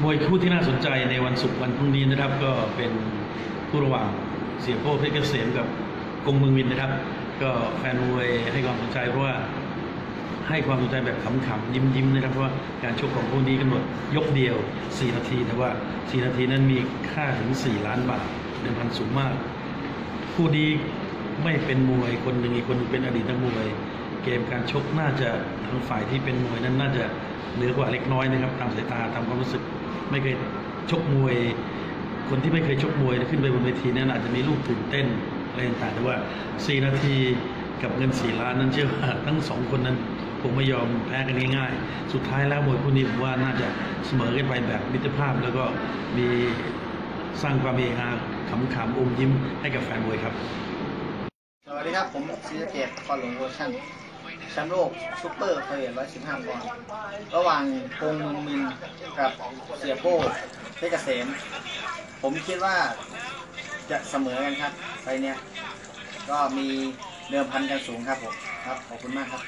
มวยคู่ที่น่าสนใจในวันศุกร์วันพรุ่งนี้นะครับ ก็เป็นคู่ระหว่างเสียโป้เพชรเกษมกับกงเมืองวินนะครับ ก็แฟนมวยให้ความสนใจเพราะว่าให้ความสนใจแบบขำๆยิ้มๆนะครับเพราะว่าการชกของคู่นี้กำหนดยกเดียว 4 นาทีแต่ว่า 4 นาทีนั้นมีค่าถึง 4 ล้านบาทเดิมพันสูงมาก คู่นี้ไม่เป็นมวยคนหนึ่งอีกคนหนึ่งเป็นอดีตนักมวย เกมการชกน่าจะทางฝ่ายที่เป็นมวยนั้นน่าจะเหนือกว่าเล็กน้อยนะครับ ตามสายตาตามความรู้สึกไม่เคยชกมวย คนที่ไม่เคยชกมวยขึ้นไปบนเวทีนั้นอาจจะมีลูกตื่นเต้นอะไรต่างๆแต่ว่า 4 นาทีกับเงิน 4 ล้านนั้นเชื่อว่าทั้งสองคนนั้นคงไม่ยอมแพ้กันง่ายๆ สุดท้ายแล้วมวยคู่นี้ผมว่าน่าจะเสมอกันไปแบบมิตรภาพ แล้วก็มีสร้างความเฮฮาขำๆอมยิ้มให้กับแฟนมวยครับ สวัสดีครับ ผมศรีเกตคอนหลวงเวอร์ชัน แชมป์โลกซูเปอร์เฟรร้อยสิบห้าปอนด์ระหว่างพงมงมินกับเสียโป้เพชรเกษม ผมคิดว่าจะเสมอกันครับไปเนี้ยก็มีเดิมพันกันสูงครับผมครับ ขอบคุณมากครับ